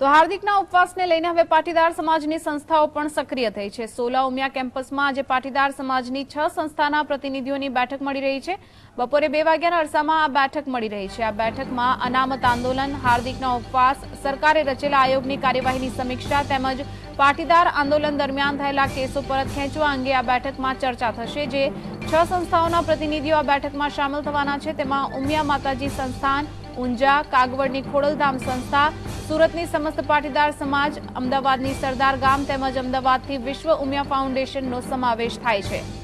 તો હાર્દિકના ઉપવાસને લઈને હવે પાટીદાર સમાજની સંસ્થાઓ પણ સક્રિય થઈ છે. સોલા ઉમિયા કેમ્પસમાં આજે પાટીદાર સમાજની છ સંસ્થાના પ્રતિનિધિઓની બેઠક મળી રહી છે. બપોરે બે વાગ્યાના અરસામાં આ બેઠક મળી રહી છે. આ બેઠકમાં અનામત આંદોલન, હાર્દિકના ઉપવાસ, સરકારે રચેલા આયોગની કાર્યવાહીની સમીક્ષા તેમજ પાટીદાર આંદોલન દરમિયાન થયેલા કેસો પરત ખેંચવા અંગે આ બેઠકમાં ચર્ચા થશે, જે છ સંસ્થાઓના પ્રતિનિધિઓ આ બેઠકમાં સામેલ થવાના છે. તેમાં ઉમિયા માતાજી સંસ્થાન ઊંઝા, કાગવડની ખોડલધામ સંસ્થા, સુરતની સમસ્ત પાટીદાર સમાજ, અમદાવાદની સરદાર ગામ તેમજ અમદાવાદથી વિશ્વ ઉમિયા ફાઉન્ડેશનનો સમાવેશ થાય છે.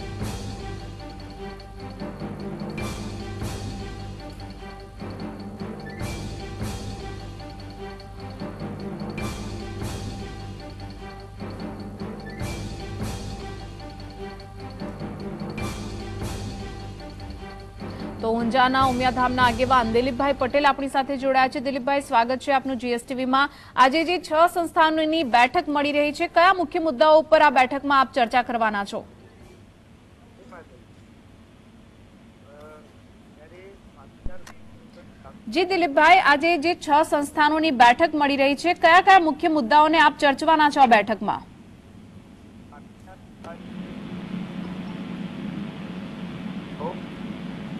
ઊંઝાના ઉમિયાધામના આગેવાન દિલીપભાઈ પટેલ આપણી સાથે જોડાયા છે. દિલીપભાઈ, સ્વાગત છે આપનું જીએસટીવીમાં આજે જે છ સંસ્થાનોની બેઠક મળી રહી છે, કયા મુખ્ય મુદ્દાઓ ઉપર આ બેઠકમાં આપ ચર્ચા કરવાના છો? જી દિલીપભાઈ, આજે જે છ સંસ્થાનોની બેઠક મળી રહી છે કયા કયા મુખ્ય મુદ્દાઓને આપ ચર્ચવાના છો આ બેઠકમાં?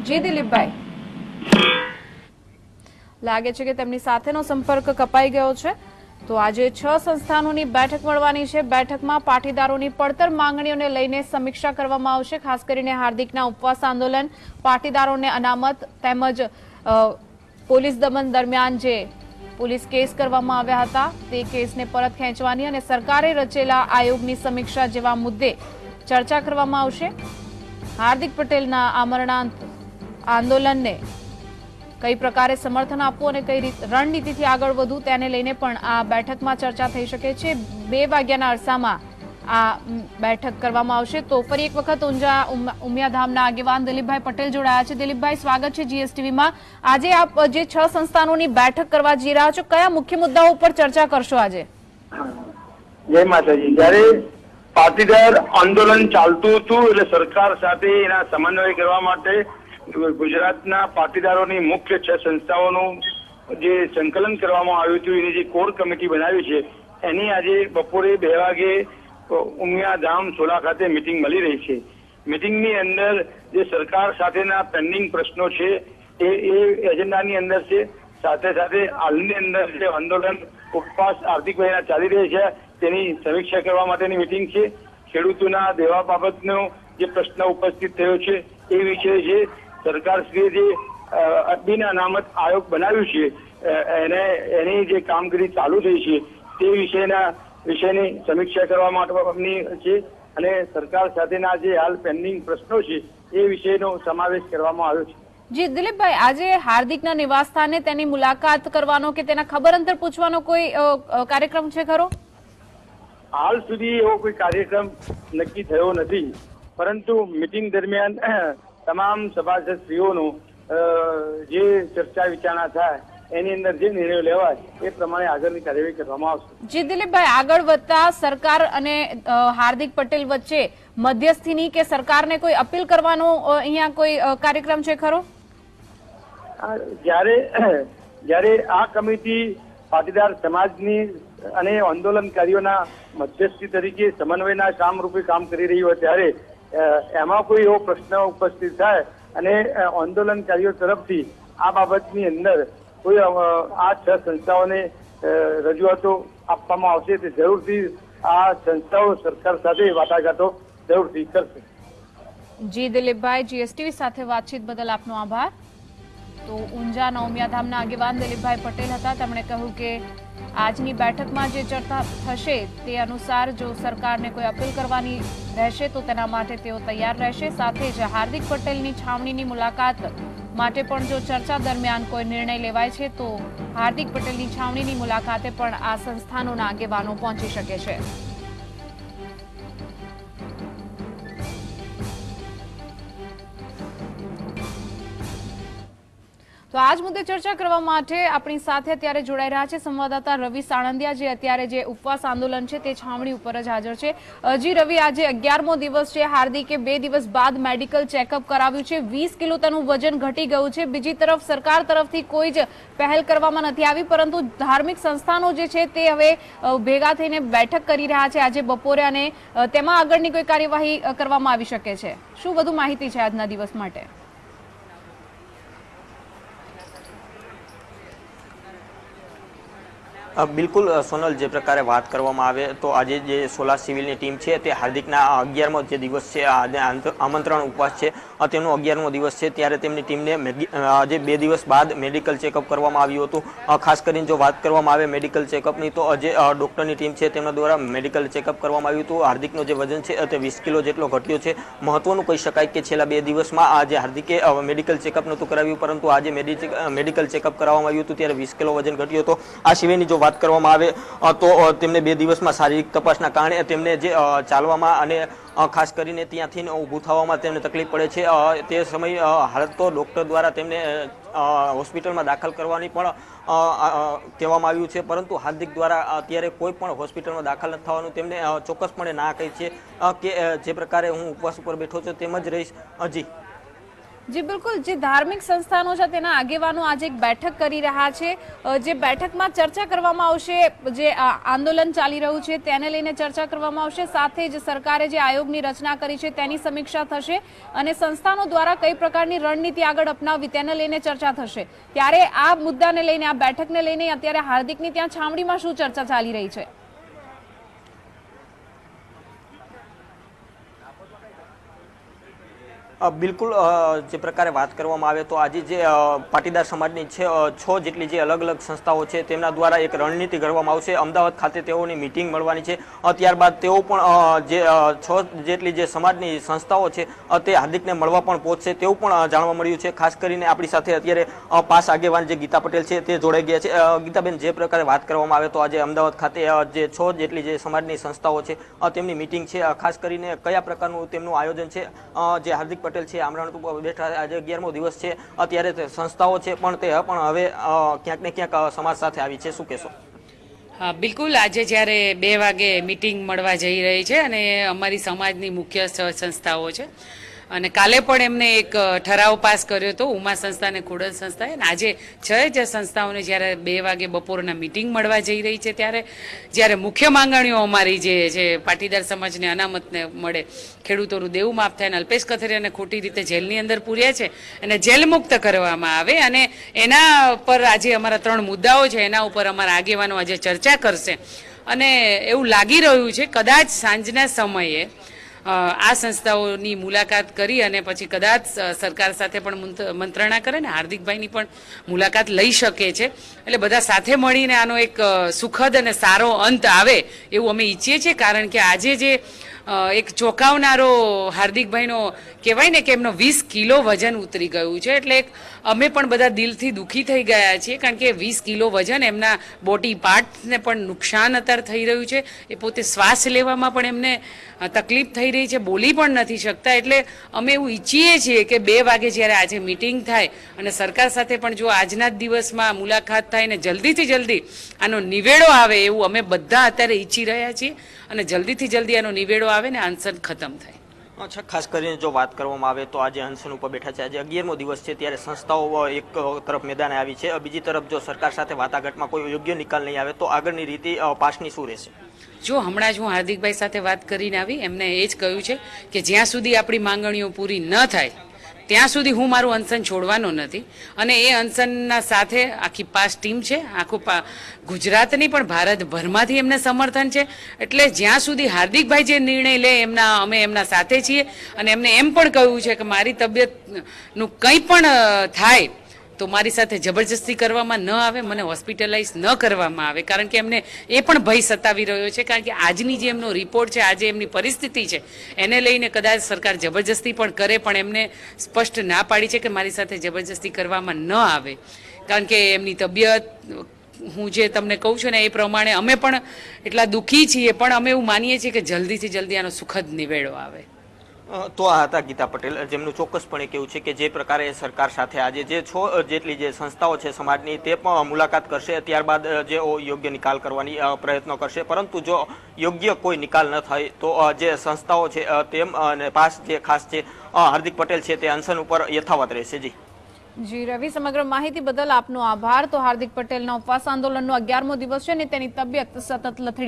જી દિલીપભાઈ. લાગે છે કે તેમની સાથેનો સંપર્ક કપાઈ ગયો છે. તો આજે છ સંસ્થાનોની બેઠક મળવાની છે. બેઠકમાં પાટીદારોની પડતર માંગણીઓને લઈને સમીક્ષા કરવામાં આવશે. ખાસ કરીને હાર્દિકના ઉપવાસ આંદોલન, પાટીદારોને અનામત તેમજ પોલીસ દમન દરમિયાન જે પોલીસ કેસ કરવામાં આવ્યા હતા, તે કેસને પરત ખેંચવાની અને સરકારે રચેલા આયોગની સમીક્ષા જેવા મુદ્દે ચર્ચા કરવામાં આવશે. હાર્દિક પટેલના આમરણાંત આંદોલનને કઈ પ્રકારે સમર્થન આપવું અને કઈ રણનીતિથી આગળ વધવું તેને લઈને પણ આ બેઠકમાં ચર્ચા થઈ શકે છે. બે વાગ્યાના અરસામાં આ બેઠક કરવામાં આવશે. તો ફરી એક વખત ઊંઝા ઉમિયાધામના આગેવાન દિલીપભાઈ પટેલ જોડાયા છે. દિલીપભાઈ, સ્વાગત છે જીએસટીવીમાં આજે આપ જે છ સંસ્થાનોની બેઠક કરવા જઈ રહ્યા છો, કયા મુખ્ય મુદ્દાઓ ઉપર ચર્ચા કરશો આજે? જય માતાજી. જયારે પાટીદાર આંદોલન ચાલતું હતું, એટલે સરકાર સાથે એના સમન્વય કરવા માટે ગુજરાતના પાટીદારોની મુખ્ય છ સંસ્થાઓનું જે સંકલન કરવામાં આવ્યું હતું, એની જે કોર કમિટી બનાવી છે, એની આજે બપોરે બે વાગે ઉમિયા ધામ સોલા ખાતે મિટિંગ મળી રહી છે. મિટિંગની અંદર જે સરકાર સાથેના પેન્ડિંગ પ્રશ્નો છે, એ એ એજન્ડાની અંદર છે, સાથે સાથે હાલની અંદર જે આંદોલન ઉપવાસ આર્થિક મહિના ચાલી રહી છે, તેની સમીક્ષા કરવા માટેની મિટિંગ છે. ખેડૂતોના દેવા બાબતનો જે પ્રશ્ન ઉપસ્થિત થયો છે, એ વિશે જે સરકારશ્રીએ જે અ, બિન અનામત આયોગ બનાવ્યું છે એને એની જે કામગીરી ચાલુ થઈ છે તે વિષયના વિષયની સમીક્ષા કરવા માટેની છે અને સરકાર સાથેના જે હાલ પેન્ડિંગ પ્રશ્નો છે એ વિષયનો સમાવેશ કરવામાં આવ્યો છે. જી દિલીપભાઈ આજે હાર્દિકના નિવાસસ્થાને તેની મુલાકાત કરવાનો કે તેના ખબર અંતર પૂછવાનો કોઈ કાર્યક્રમ છે ખરો? હાલ સુધી એવો કોઈ કાર્યક્રમ નક્કી થયો નથી. પરંતુ મિટિંગ દરમિયાન તમામ સભાસદશ્રીઓનું જે ચર્ચા વિચારણા થાય એની અંદર જે નિર્ણયો લેવાય એ પ્રમાણે આગળની કાર્યવાહી કરવામાં આવશે. જી દિલીપભાઈ આગળ વધતા સરકાર અને હાર્દિક પટેલ વચ્ચે મધ્યસ્થીની કે સરકારને કોઈ અપીલ કરવાનો અહીંયા કોઈ કાર્યક્રમ છે ખરો? જ્યારે જ્યારે આ કમિટી પાટીદાર સમાજની અને આંદોલનકારીઓના મધ્યસ્થી તરીકે સમન્વયના કામ રૂપે કામ કરી રહી હોય ત્યારે એમાં કોઈ એવો પ્રશ્ન ઉપસ્થિત થાય અને આંદોલનકારીઓ તરફથી આ બાબતની અંદર કોઈ આ છ સંસ્થાઓને રજૂઆતો આપવામાં આવશે તે જરૂરથી આ સંસ્થાઓ સરકાર સાથે વાટાઘાટો જરૂરથી કરશે. જી દિલીપભાઈ જીએસટીવી સાથે વાતચીત બદલ આપનો આભાર. તો ઊંઝાના ઉમિયાધામના આગેવાન દિલીપભાઈ પટેલ હતા. તેમણે કહ્યું કે આજની બેઠકમાં જે ચર્ચા થશે તે અનુસાર જો સરકારને કોઈ અપીલ કરવાની રહેશે તો તેના માટે તેઓ તૈયાર રહેશે. સાથે જ હાર્દિક પટેલની છાવણીની મુલાકાત માટે પણ જો ચર્ચા દરમિયાન કોઈ નિર્ણય લેવાય છે તો હાર્દિક પટેલની છાવણીની મુલાકાતે પણ આ સંસ્થાનોના આગેવાનો પહોંચી શકે છે. તો આજ મુદ્દે ચર્ચા કરવા માટે આપણી સાથે અત્યારે જોડાઈ રહ્યા છે સંવાદદાતા રવિ સાણંદિયા, જે અત્યારે જે ઉપવાસ આંદોલન છે તે છાવણી ઉપર જ હાજર છે. હજી રવિ, આજે અગિયારમો દિવસ છે, હાર્દિકે બે દિવસ બાદ મેડિકલ ચેકઅપ કરાવ્યું છે. વીસ કિલો તેનું વજન ઘટી ગયું છે. બીજી તરફ સરકાર તરફથી કોઈ જ પહેલ કરવામાં નથી આવી, પરંતુ ધાર્મિક સંસ્થાનો જે છે તે હવે ભેગા થઈને બેઠક કરી રહ્યા છે. આજે બપોરે અને તેમાં આગળની કોઈ કાર્યવાહી કરવામાં આવી શકે છે. શું વધુ માહિતી છે આજના દિવસ માટે? બિલકુલ સોનલ, જે પ્રકારે વાત કરવામાં આવે, તો આજે જે સોલા સિવિલની ટીમ છે તે હાર્દિકના અગિયારમો જે દિવસ છે આમંત્રણ ઉપવાસ છે તેનો અગિયારમો દિવસ છે, ત્યારે તેમની ટીમને આજે બે દિવસ બાદ મેડિકલ ચેકઅપ કરવામાં આવ્યું હતું. ખાસ કરીને જો વાત કરવામાં આવે મેડિકલ ચેકઅપની, તો જે ડૉક્ટરની ટીમ છે તેમના દ્વારા મેડિકલ ચેકઅપ કરવામાં આવ્યું હતું. હાર્દિકનો જે વજન છે, તે વીસ કિલો જેટલો ઘટ્યો છે. મહત્વનું કહી શકાય કે છેલ્લા બે દિવસમાં આજે હાર્દિકે મેડિકલ ચેકઅપ નહોતું કરાવ્યું, પરંતુ આજે મેડિકલ ચેકઅપ કરવામાં આવ્યું હતું, ત્યારે વીસ કિલો વજન ઘટ્યો હતો. આ સિવાયની જો વાત કરવામાં આવે તો તેમને બે દિવસમાં શારીરિક તપાસના કારણે તેમને જે ચાલવામાં અને ખાસ કરીને ત્યાંથી ઊભું થવામાં તેમને તકલીફ પડે છે. તે સમય હાલત હાલ તો ડૉક્ટર દ્વારા તેમને હોસ્પિટલમાં દાખલ કરવાની પણ કહેવામાં આવ્યું છે. પરંતુ હાર્દિક દ્વારા અત્યારે કોઈ પણ હોસ્પિટલમાં દાખલ નથી થવાનું. તેમને ચોક્કસપણે ના કહી છે કે જે પ્રકારે હું ઉપવાસ ઉપર બેઠો છું, તેમ જ રહીશ. હજી જી, બિલકુલ. જે ધાર્મિક સંસ્થાનો છે, તેના આગેવાનો આજે એક બેઠક કરી રહ્યા છે. જે બેઠકમાં ચર્ચા કરવામાં આવશે, જે આંદોલન ચાલી રહ્યું છે, તેને લઈને ચર્ચા કરવામાં આવશે. સાથે જ સરકારે જે આયોગની રચના કરી છે, તેની સમીક્ષા થશે અને સંસ્થાનો દ્વારા કઈ પ્રકારની રણનીતિ આગળ અપનાવવી, તેને લઈને ચર્ચા થશે. ત્યારે આ મુદ્દાને લઈને, આ બેઠકને લઈને અત્યારે હાર્દિકની ત્યાં છામડીમાં શું ચર્ચા ચાલી રહી છે? બિલકુલ જે પ્રકારે વાત કરવામાં આવે તો આજે જે પાટીદાર સમાજની છે છ જેટલી જે અલગ અલગ સંસ્થાઓ છે, તેમના દ્વારા એક રણનીતિ ઘડવામાં આવશે. અમદાવાદ ખાતે તેઓની મિટિંગ મળવાની છે. ત્યારબાદ તેઓ પણ જે છ જેટલી જે સમાજની સંસ્થાઓ છે તે હાર્દિકને મળવા પણ પહોંચશે તેવું પણ જાણવા મળ્યું છે. ખાસ કરીને આપણી સાથે અત્યારે પાસ આગેવાન જે ગીતા પટેલ છે, તે જોડાઈ ગયા છે. ગીતાબેન, જે પ્રકારે વાત કરવામાં આવે તો આજે અમદાવાદ ખાતે જે છ જેટલી જે સમાજની સંસ્થાઓ છે તેમની મિટિંગ છે. ખાસ કરીને કયા પ્રકારનું તેમનું આયોજન છે? જે હાર્દિક પટેલ છે, આમરણ બેઠા આજે અગિયારમો દિવસ છે. અત્યારે સંસ્થાઓ છે, પણ તે પણ હવે ક્યાંક ને ક્યાંક સમાજ સાથે આવી છે. શું કહેશો? હા, બિલકુલ. આજે જ્યારે બે વાગે મિટિંગ મળવા જઈ રહી છે અને અમારી સમાજની મુખ્ય સંસ્થાઓ છે. અને કાલે પણ એમને એક ઠરાવ પાસ કર્યો હતો, ઉમા સંસ્થા અને ખોડલ સંસ્થાએ. અને આજે છ જ સંસ્થાઓને જ્યારે બે વાગે બપોરના મિટિંગ મળવા જઈ રહી છે ત્યારે, જ્યારે મુખ્ય માંગણીઓ અમારી જે છે પાટીદાર સમાજને અનામતને મળે, ખેડૂતોનું દેવું માફ થાય અને અલ્પેશ કથરિયાને ખોટી રીતે જેલની અંદર પૂર્યા છે અને જેલ મુક્ત કરવામાં આવે અને એના પર આજે અમારા ત્રણ મુદ્દાઓ છે, એના ઉપર અમારા આગેવાનો આજે ચર્ચા કરશે. અને એવું લાગી રહ્યું છે, કદાચ સાંજના સમયે આ સંસ્થાઓની મુલાકાત કરી અને પછી કદાચ સરકાર સાથે પણ મંત- મંત્રણા કરે ને હાર્દિકભાઈની પણ મુલાકાત લઈ શકે છે. એટલે બધા સાથે મળીને આનો એક સુખદ અને સારો અંત આવે એવું અમે ઈચ્છીએ છીએ. કારણ કે આજે જે એક ચોંકાવનારો હાર્દિકભાઈનો કહેવાય ને કે એમનો વીસ કિલો વજન ઉતરી ગયું છે. એટલે એક અમે પણ બધા દિલથી દુઃખી થઈ ગયા છીએ કારણ કે વીસ કિલો વજન એમના બોડી પાર્ટને પણ નુકસાન અત્યારે થઈ રહ્યું છે. એ પોતે શ્વાસ લેવામાં પણ એમને તકલીફ થઈ રહી છે. બોલી પણ નથી શકતા. એટલે અમે એવું ઈચ્છીએ છીએ કે બે વાગે જ્યારે આજે મિટિંગ થાય અને સરકાર સાથે પણ જો આજના જ દિવસમાં મુલાકાત થાય ને જલ્દીથી જલ્દી આનો નિવેડો આવે એવું અમે બધા અત્યારે ઈચ્છી રહ્યા છીએ અને જલ્દીથી જલ્દી આનો નિવેડો આવે ને આન્સર ખતમ થાય. અચ્છા ખાસ કરીને જો વાત કરવામાં આવે તો આજે અનશન ઉપર બેઠા છે. આજે અગિયારમો દિવસ છે ત્યારે સંસ્થાઓ એક તરફ મેદાને આવી છે. બીજી તરફ જો સરકાર સાથે વાટાઘાટમાં કોઈ યોગ્ય નિકાલ નહીં આવે તો આગળની રીતિ પાસની શું રહેશે? જો હમણાં જ હું હાર્દિકભાઈ સાથે વાત કરીને આવી એમને એ જ કહ્યું છે કે જ્યાં સુધી આપણી માંગણીઓ પૂરી ન થાય ત્યાં સુધી હું મારું અનશન છોડવાનો નથી. અને એ અનસનના સાથે આખી પાસ ટીમ છે. આખું પા ગુજરાતની પણ ભારતભરમાંથી એમને સમર્થન છે. એટલે જ્યાં સુધી હાર્દિકભાઈ જે નિર્ણય લે એમના અમે એમના સાથે છીએ. અને એમને એમ પણ કહ્યું છે કે મારી તબિયતનું કંઈ પણ થાય તો મારી સાથે જબરજસ્તી કરવામાં ન આવે, મને હોસ્પિટલાઇઝ ન કરવામાં આવે, કારણ કે એમને એ પણ ભય સતાવી રહ્યો છે, કારણ કે આજની જે એમનો રિપોર્ટ છે, આજે એમની પરિસ્થિતિ છે, એને લઈને કદાચ સરકાર જબરજસ્તી પણ કરે, પણ એમને સ્પષ્ટ ના પાડી છે કે મારી સાથે જબરજસ્તી કરવામાં ન આવે. કારણ કે એમની તબિયત, હું જે તમને કહું છું ને, એ પ્રમાણે અમે પણ એટલા દુઃખી છીએ, પણ અમે એવું માનીએ છીએ કે જલ્દીથી જલ્દી આનો સુખદ નિવેડો આવે. તો આ હતા ગીતા પટેલ. જેમનું ચોક્કસપણે કેવું છે કે જે પ્રકારે સરકાર સાથે આજે જે છો જેટલી જે સંસ્થાઓ છે સમાજની, તે પણ મુલાકાત કરશે. ત્યારબાદ જે યોગ્ય નિકાલ કરવાની પ્રયત્નો કરશે. પરંતુ જો યોગ્ય કોઈ નિકાલ ન થાય, તો જે સંસ્થાઓ છે તેમ અને પાસ જે ખાસ છે હાર્દિક પટેલ છે તે અનશન ઉપર યથાવત રહેશે. જી. જી, રવિ, સમગ્ર માહિતી બદલ આપનો આભાર. તો હાર્દિક પટેલના ઉપવાસ આંદોલનનો અગિયારમો દિવસ છે અને તેની તબિયત સતત લથડી